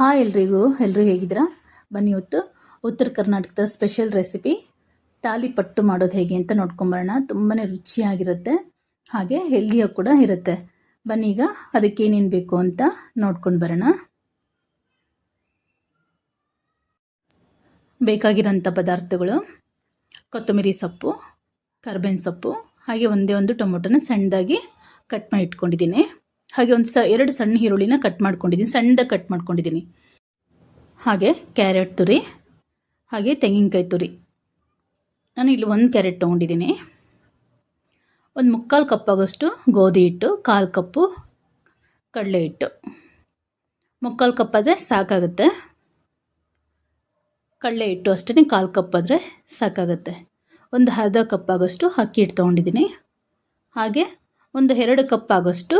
Hi ಎಲ್ರಿಗೂ. ಎಲ್ಲರೂ ಹೇಗಿದ್ದೀರಾ? ಬನ್ನಿ ಇವತ್ತು ಉತ್ತರ ಕರ್ನಾಟಕದ ಸ್ಪೆಷಲ್ ರೆಸಿಪಿ ತಾಲಿಪಟ್ಟು ಮಾಡೋದು ಹೇಗೆ ಅಂತ ನೋಡ್ಕೊಂಬರೋಣ. ತುಂಬಾ ರುಚಿಯಾಗಿರುತ್ತೆ, ಹಾಗೆ ಹೆಲ್ದಿಯಾಗಿ ಕೂಡ ಇರುತ್ತೆ. ಬನ್ನಿ ಈಗ ಅದಕ್ಕೆ ಏನೇನು ಬೇಕು ಅಂತ ನೋಡ್ಕೊಂಡು ಬರೋಣ. ಬೇಕಾಗಿರೋಂಥ ಪದಾರ್ಥಗಳು, ಕೊತ್ತಂಬರಿ ಸೊಪ್ಪು, ಕರ್ಬೇವಿನ ಸೊಪ್ಪು, ಹಾಗೆ ಒಂದೇ ಒಂದು ಟೊಮೊಟೊನ ಸಣ್ಣದಾಗಿ ಕಟ್ ಮಾಡಿ ಇಟ್ಕೊಂಡಿದ್ದೀನಿ. ಹಾಗೆ ಒಂದು ಸ, ಎರಡು ಸಣ್ಣ ಈರುಳ್ಳಿನ ಕಟ್ ಮಾಡ್ಕೊಂಡಿದ್ದೀನಿ. ಸಣ್ಣದಾಗಿ ಕಟ್ ಮಾಡ್ಕೊಂಡಿದ್ದೀನಿ. ಹಾಗೆ ಕ್ಯಾರೆಟ್ ತುರಿ, ಹಾಗೆ ತೆಂಗಿನಕಾಯಿ ತುರಿ. ನಾನು ಇಲ್ಲಿ ಒಂದು ಕ್ಯಾರೆಟ್ ತೊಗೊಂಡಿದ್ದೀನಿ. ಒಂದು ಮುಕ್ಕಾಲು ಕಪ್ ಆಗೋಷ್ಟು ಗೋಧಿ ಹಿಟ್ಟು, ಕಾಲು ಕಪ್ಪು ಕಡಲೆ ಹಿಟ್ಟು. ಮುಕ್ಕಾಲು ಕಪ್ ಆದರೆ ಸಾಕಾಗುತ್ತೆ. ಕಡಲೆ ಹಿಟ್ಟು ಅಷ್ಟೇ ಕಾಲು ಕಪ್ ಆದರೆ ಸಾಕಾಗುತ್ತೆ. ಒಂದು ಅರ್ಧ ಕಪ್ ಆಗೋಷ್ಟು ಅಕ್ಕಿ ಹಿಟ್ಟು ತೊಗೊಂಡಿದ್ದೀನಿ. ಹಾಗೆ ಒಂದು ಎರಡು ಕಪ್ ಆಗೋಷ್ಟು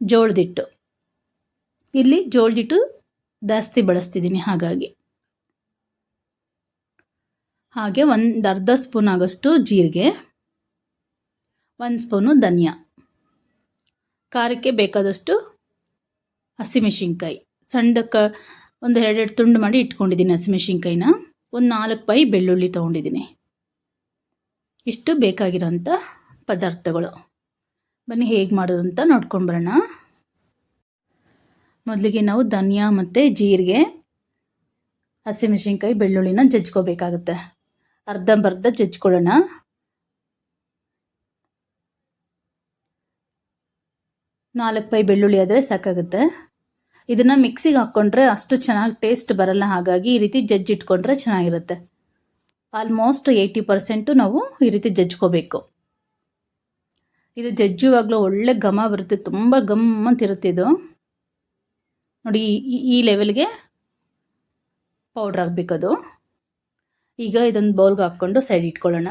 ಜೋಳದಿಟ್ಟು. ಇಲ್ಲಿ ಜೋಳದಿಟ್ಟು ಜಾಸ್ತಿ ಬಳಸ್ತಿದ್ದೀನಿ ಹಾಗಾಗಿ. ಹಾಗೆ ಒಂದು ಅರ್ಧ ಸ್ಪೂನ್ ಆಗೋಷ್ಟು ಜೀರಿಗೆ, ಒಂದು ಸ್ಪೂನು ಧನಿಯಾ. ಖಾರಕ್ಕೆ ಬೇಕಾದಷ್ಟು ಹಸಿಮೆಣಸಿನ್ಕಾಯಿ. ಸಣ್ಣದಕ್ಕೆ ಒಂದು ಎರಡೆರಡು ತುಂಡು ಮಾಡಿ ಇಟ್ಕೊಂಡಿದ್ದೀನಿ ಹಸಿಮೆಣಸಿನ್ಕಾಯಿನ. ಒಂದು ನಾಲ್ಕು ಪೈ ಬೆಳ್ಳುಳ್ಳಿ ತೊಗೊಂಡಿದ್ದೀನಿ. ಇಷ್ಟು ಬೇಕಾಗಿರೋಂಥ ಪದಾರ್ಥಗಳು. ಬನ್ನಿ, ಹೇಗೆ ಮಾಡೋದು ಅಂತ ನೋಡ್ಕೊಂಡು ಬರೋಣ. ಮೊದಲಿಗೆ ನಾವು ಧನಿಯಾ ಮತ್ತು ಜೀರಿಗೆ ಹಸಿಮೆಣಸಿನ್ಕಾಯಿ ಬೆಳ್ಳುಳ್ಳಿನ ಜಜ್ಕೋಬೇಕಾಗುತ್ತೆ. ಅರ್ಧಂಬರ್ಧ ಜಜ್ಕೊಳ್ಳೋಣ. ನಾಲ್ಕು ಪೈ ಬೆಳ್ಳುಳ್ಳಿ ಆದರೆ ಸಾಕಾಗುತ್ತೆ. ಇದನ್ನು ಮಿಕ್ಸಿಗೆ ಹಾಕ್ಕೊಂಡ್ರೆ ಅಷ್ಟು ಚೆನ್ನಾಗಿ ಟೇಸ್ಟ್ ಬರಲ್ಲ, ಹಾಗಾಗಿ ಈ ರೀತಿ ಜಜ್ಜಿಟ್ಕೊಂಡ್ರೆ ಚೆನ್ನಾಗಿರುತ್ತೆ. ಆಲ್ಮೋಸ್ಟ್ ಏಯ್ಟಿ ಪರ್ಸೆಂಟು ನಾವು ಈ ರೀತಿ ಜಜ್ಕೋಬೇಕು ಇದು ಜಜ್ಜುವಾಗಲೂ ಒಳ್ಳೆ ಘಮ ಬರುತ್ತೆ. ತುಂಬ ಗಮ್ ಅಂತಿರುತ್ತೆ ಇದು. ನೋಡಿ, ಈ ಲೆವೆಲ್ಗೆ ಪೌಡ್ರ್ ಅದು ಈಗ ಇದೊಂದು ಬೌಲ್ಗೆ ಹಾಕ್ಕೊಂಡು ಸೈಡ್ ಇಟ್ಕೊಳ್ಳೋಣ.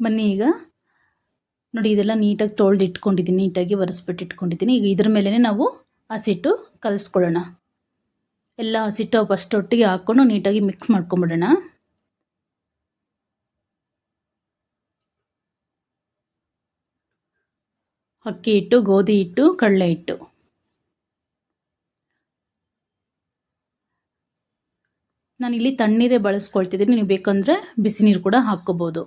ಬನ್ನಿ ಈಗ. ನೋಡಿ, ಇದೆಲ್ಲ ನೀಟಾಗಿ ತೊಳೆದು ಇಟ್ಕೊಂಡಿದ್ದೀನಿ ನೀಟಾಗಿ ಒರೆಸ್ಬಿಟ್ಟು ಇಟ್ಕೊಂಡಿದ್ದೀನಿ ಈಗ ಇದ್ರ ಮೇಲೇ ನಾವು ಹಸಿಟ್ಟು ಕಲಿಸ್ಕೊಳ್ಳೋಣ. ಎಲ್ಲ ಹಸಿಟ್ಟು ಫಸ್ಟ್ ಒಟ್ಟಿಗೆ ಹಾಕ್ಕೊಂಡು ನೀಟಾಗಿ ಮಿಕ್ಸ್ ಮಾಡ್ಕೊಂಬಿಡೋಣ. ಅಕ್ಕಿ ಹಿಟ್ಟು, ಗೋಧಿ ಹಿಟ್ಟು, ಕಡಲೆ ಹಿಟ್ಟು. ಇಲ್ಲಿ ತಣ್ಣೀರೇ ಬಳಸ್ಕೊಳ್ತಿದ್ದೀನಿ. ನೀವು ಬೇಕಂದರೆ ಬಿಸಿ ನೀರು ಕೂಡ ಹಾಕ್ಕೋಬೋದು.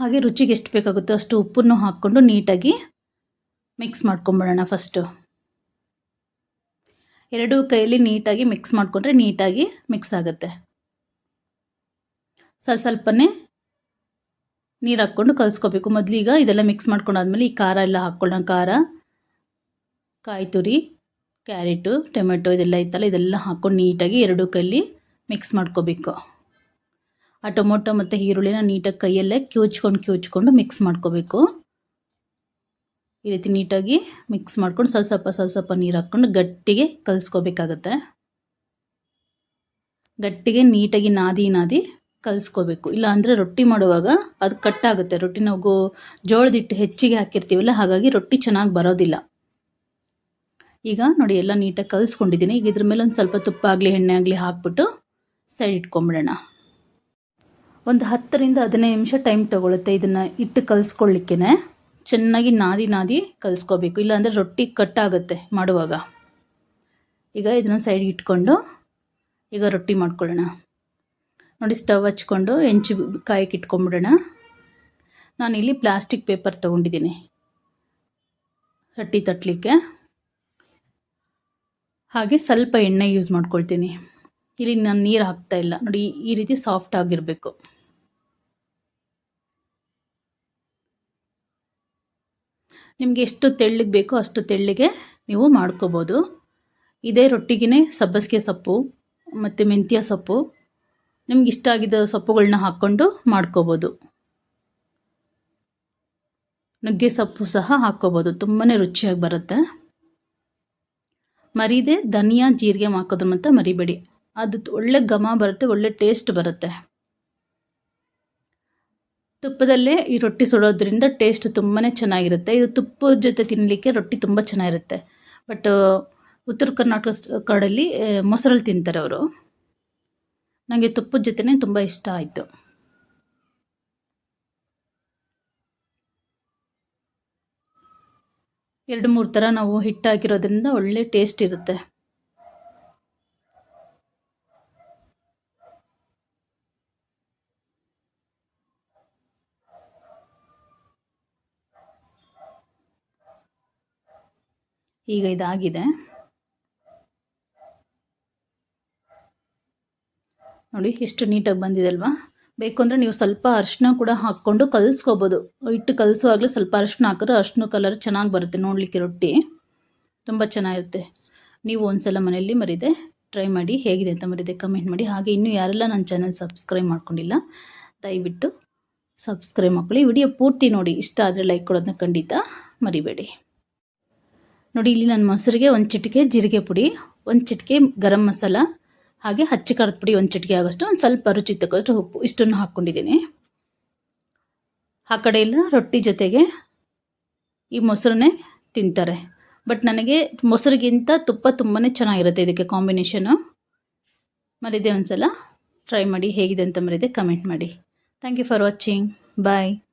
ಹಾಗೆ ರುಚಿಗೆ ಎಷ್ಟು ಬೇಕಾಗುತ್ತೋ ಅಷ್ಟು ಉಪ್ಪನ್ನು ಹಾಕ್ಕೊಂಡು ನೀಟಾಗಿ ಮಿಕ್ಸ್ ಮಾಡ್ಕೊಂಬಿಡೋಣ ಫಸ್ಟು ಎರಡೂ ಕೈಯಲ್ಲಿ ನೀಟಾಗಿ ಮಿಕ್ಸ್ ಮಾಡಿಕೊಂಡ್ರೆ ನೀಟಾಗಿ ಮಿಕ್ಸ್ ಆಗುತ್ತೆ. ಸ್ವಲ್ಪ ಸ್ವಲ್ಪನೇ ನೀರು ಹಾಕ್ಕೊಂಡು ಕಲಿಸ್ಕೋಬೇಕು. ಮೊದಲೀಗ ಇದೆಲ್ಲ ಮಿಕ್ಸ್ ಮಾಡ್ಕೊಂಡಾದ್ಮೇಲೆ ಈ ಖಾರ ಎಲ್ಲ ಹಾಕ್ಕೊಳ್ಳೋಣ. ಖಾರ ಕಾಯಿ ತುರಿ ಕ್ಯಾರೆಟು, ಟೊಮೆಟೊ ಇದೆಲ್ಲ ಇತ್ತಲ್ಲ, ಇದೆಲ್ಲ ಹಾಕ್ಕೊಂಡು ನೀಟಾಗಿ ಎರಡು ಕೈಲಿ ಮಿಕ್ಸ್ ಮಾಡ್ಕೋಬೇಕು. ಆ ಟೊಮೊಟೊ ಮತ್ತು ಈರುಳ್ಳಿನ ನೀಟಾಗಿ ಕೈಯಲ್ಲೇ ಕ್ಯೂಚ್ಕೊಂಡು ಕ್ಯೂಚ್ಕೊಂಡು ಮಿಕ್ಸ್ ಮಾಡ್ಕೋಬೇಕು. ಈ ರೀತಿ ನೀಟಾಗಿ ಮಿಕ್ಸ್ ಮಾಡ್ಕೊಂಡು ಸ್ವಲ್ಪ ಸ್ವಲ್ಪ ಸ್ವಲ್ಪ ಸ್ವಲ್ಪ ನೀರು ಹಾಕ್ಕೊಂಡು ಗಟ್ಟಿಗೆ ಕಲಿಸ್ಕೋಬೇಕಾಗತ್ತೆ. ಗಟ್ಟಿಗೆ ನೀಟಾಗಿ ನಾದಿ ನಾದಿ ಕಲಿಸ್ಕೋಬೇಕು. ಇಲ್ಲ ಅಂದರೆ ರೊಟ್ಟಿ ಮಾಡುವಾಗ ಅದು ಕಟ್ಟಾಗುತ್ತೆ ರೊಟ್ಟಿ ನಾವು ಜೋಳದಿಟ್ಟು ಹೆಚ್ಚಿಗೆ ಹಾಕಿರ್ತೀವಲ್ಲ, ಹಾಗಾಗಿ ರೊಟ್ಟಿ ಚೆನ್ನಾಗಿ ಬರೋದಿಲ್ಲ. ಈಗ ನೋಡಿ ಎಲ್ಲ ನೀಟಾಗಿ ಕಲಿಸ್ಕೊಂಡಿದ್ದೀನಿ. ಈಗ ಇದ್ರ ಮೇಲೆ ಒಂದು ಸ್ವಲ್ಪ ತುಪ್ಪ ಆಗಲಿ, ಎಣ್ಣೆ ಆಗಲಿ ಹಾಕ್ಬಿಟ್ಟು ಸೈಡ್ ಇಟ್ಕೊಂಬಿಡೋಣ. ಒಂದು ಹತ್ತರಿಂದ ಹದಿನೈದು ನಿಮಿಷ ಟೈಮ್ ತೊಗೊಳುತ್ತೆ ಇದನ್ನು ಇಟ್ಟು ಕಲಿಸ್ಕೊಳ್ಳಿಕ್ಕೇ ಚೆನ್ನಾಗಿ ನಾದಿ ನಾದಿ ಕಲಿಸ್ಕೋಬೇಕು. ಇಲ್ಲಾಂದರೆ ರೊಟ್ಟಿ ಕಟ್ಟಾಗುತ್ತೆ ಮಾಡುವಾಗ. ಈಗ ಇದನ್ನು ಸೈಡ್ ಇಟ್ಕೊಂಡು ಈಗ ರೊಟ್ಟಿ ಮಾಡ್ಕೊಳ್ಳೋಣ. ನೋಡಿ ಸ್ಟವ್ ಹಚ್ಕೊಂಡು ಹೆಂಚು ಕಾಯಕ್ಕೆ ನಾನು ಇಲ್ಲಿ ಪ್ಲಾಸ್ಟಿಕ್ ಪೇಪರ್ ತೊಗೊಂಡಿದ್ದೀನಿ. ರೊಟ್ಟಿ ತಟ್ಟಲಿಕ್ಕೆ ಹಾಗೆ ಸ್ವಲ್ಪ ಎಣ್ಣೆ ಯೂಸ್ ಮಾಡ್ಕೊಳ್ತೀನಿ. ಇಲ್ಲಿ ನಾನು ನೀರು ಹಾಕ್ತಾ ಇಲ್ಲ. ನೋಡಿ ಈ ರೀತಿ ಸಾಫ್ಟ್ ಆಗಿರಬೇಕು. ನಿಮಗೆ ಎಷ್ಟು ತೆಳ್ಳಗೆ ಬೇಕೋ ಅಷ್ಟು ತೆಳ್ಳಗೆ ನೀವು ಮಾಡ್ಕೋಬೋದು. ಇದೇ ರೊಟ್ಟಿಗೆ ಸಬ್ಬಸಿಗೆ ಸೊಪ್ಪು, ಮತ್ತು ಮೆಂತ್ಯ ಸೊಪ್ಪು, ನಿಮ್ಗೆ ಇಷ್ಟ ಆಗಿದ್ದ ಸೊಪ್ಪುಗಳನ್ನ ಹಾಕ್ಕೊಂಡು ಮಾಡ್ಕೋಬೋದು. ನುಗ್ಗೆ ಸೊಪ್ಪು ಸಹ ಹಾಕ್ಕೋಬೋದು ತುಂಬಾ ರುಚಿಯಾಗಿ ಬರುತ್ತೆ. ಮರೀದೆ ಧನಿಯಾ, ಜೀರಿಗೆ ಹಾಕೋದು ಮತ್ತು ಮರಿಬೇಡಿ. ಅದು ಒಳ್ಳೆ ಘಮ ಬರುತ್ತೆ, ಒಳ್ಳೆ ಟೇಸ್ಟ್ ಬರುತ್ತೆ. ತುಪ್ಪದಲ್ಲೇ ಈ ರೊಟ್ಟಿ ಸುಡೋದ್ರಿಂದ ಟೇಸ್ಟ್ ತುಂಬಾ ಚೆನ್ನಾಗಿರುತ್ತೆ. ಇದು ತುಪ್ಪದ ಜೊತೆ ತಿನ್ನಲಿಕ್ಕೆ ರೊಟ್ಟಿ ತುಂಬ ಚೆನ್ನಾಗಿರುತ್ತೆ. ಬಟ್ ಉತ್ತರ ಕರ್ನಾಟಕ ಕಾಡಲ್ಲಿ ಮೊಸರಲ್ಲಿ ತಿಂತಾರೆ ಅವರು. ನನಗೆ ತುಪ್ಪದ ಜೊತೆನೇ ತುಂಬ ಇಷ್ಟ ಆಯಿತು. ಎರಡು ಮೂರು ಥರ ನಾವು ಹಿಟ್ಟು ಹಾಕಿರೋದ್ರಿಂದ ಒಳ್ಳೆ ಟೇಸ್ಟ್ ಇರುತ್ತೆ. ಈಗ ಇದಾಗಿದೆ. ನೋಡಿ, ಎಷ್ಟು ನೀಟಾಗಿ ಬಂದಿದೆ ಅಲ್ವಾ ಬೇಕು ಅಂದರೆ ನೀವು ಸ್ವಲ್ಪ ಅರಿಶಿನ ಕೂಡ ಹಾಕ್ಕೊಂಡು ಕಲಿಸ್ಕೋಬೋದು. ಹಿಟ್ಟು ಕಲಿಸುವಾಗಲೇ ಸ್ವಲ್ಪ ಅರಿಶಿನ ಹಾಕಿದ್ರೆ ಅರಿಶಿನ ಕಲರ್ ಚೆನ್ನಾಗಿ ಬರುತ್ತೆ ನೋಡಲಿಕ್ಕೆ ರೊಟ್ಟಿ. ತುಂಬ ಚೆನ್ನಾಗಿರುತ್ತೆ. ನೀವು ಒಂದ್ಸಲ ಮನೆಯಲ್ಲಿ ಮರಿದೆ ಟ್ರೈ ಮಾಡಿ ಹೇಗಿದೆ ಅಂತ ಮರಿದೆ ಕಮೆಂಟ್ ಮಾಡಿ. ಹಾಗೆ ಇನ್ನೂ ಯಾರೆಲ್ಲ ನನ್ನ ಚಾನಲ್ ಸಬ್ಸ್ಕ್ರೈಬ್ ಮಾಡ್ಕೊಂಡಿಲ್ಲ, ದಯವಿಟ್ಟು ಸಬ್ಸ್ಕ್ರೈಬ್ ಮಾಡ್ಕೊಳ್ಳಿ. ವಿಡಿಯೋ ಪೂರ್ತಿ ನೋಡಿ. ಇಷ್ಟ ಆದರೆ ಲೈಕ್ ಕೊಡೋದನ್ನ ಖಂಡಿತ ಮರಿಬೇಡಿ. ನೋಡಿ, ಇಲ್ಲಿ ನನ್ನ ಮೊಸರಿಗೆ ಒಂದು ಚಿಟಿಕೆ ಜೀರಿಗೆ ಪುಡಿ, ಒಂದು ಚಿಟಿಕೆ ಗರಂ ಮಸಾಲ, ಹಾಗೆ ಹಚ್ಚಿ ಖಾರದ ಪುಡಿ ಒಂದು ಚಿಟಿಕೆ ಆಗೋಷ್ಟು, ಒಂದು ಸ್ವಲ್ಪ ರುಚಿ ತಕ್ಕಷ್ಟು ಉಪ್ಪು. ಇಷ್ಟನ್ನು ಹಾಕ್ಕೊಂಡಿದ್ದೀನಿ. ಆ ಕಡೆ ರೊಟ್ಟಿ ಜೊತೆಗೆ ಈ ಮೊಸರನ್ನೇ ತಿಂತಾರೆ. ಬಟ್ ನನಗೆ ಮೊಸರಿಗಿಂತ ತುಪ್ಪ ತುಂಬಾ ಚೆನ್ನಾಗಿರುತ್ತೆ ಇದಕ್ಕೆ ಕಾಂಬಿನೇಷನು. ಮರಿದೆ ಒಂದು ಸಲ ಟ್ರೈ ಮಾಡಿ, ಹೇಗಿದೆ ಅಂತ ಮರಿದೆ, ಕಮೆಂಟ್ ಮಾಡಿ. Thank you for watching. Bye.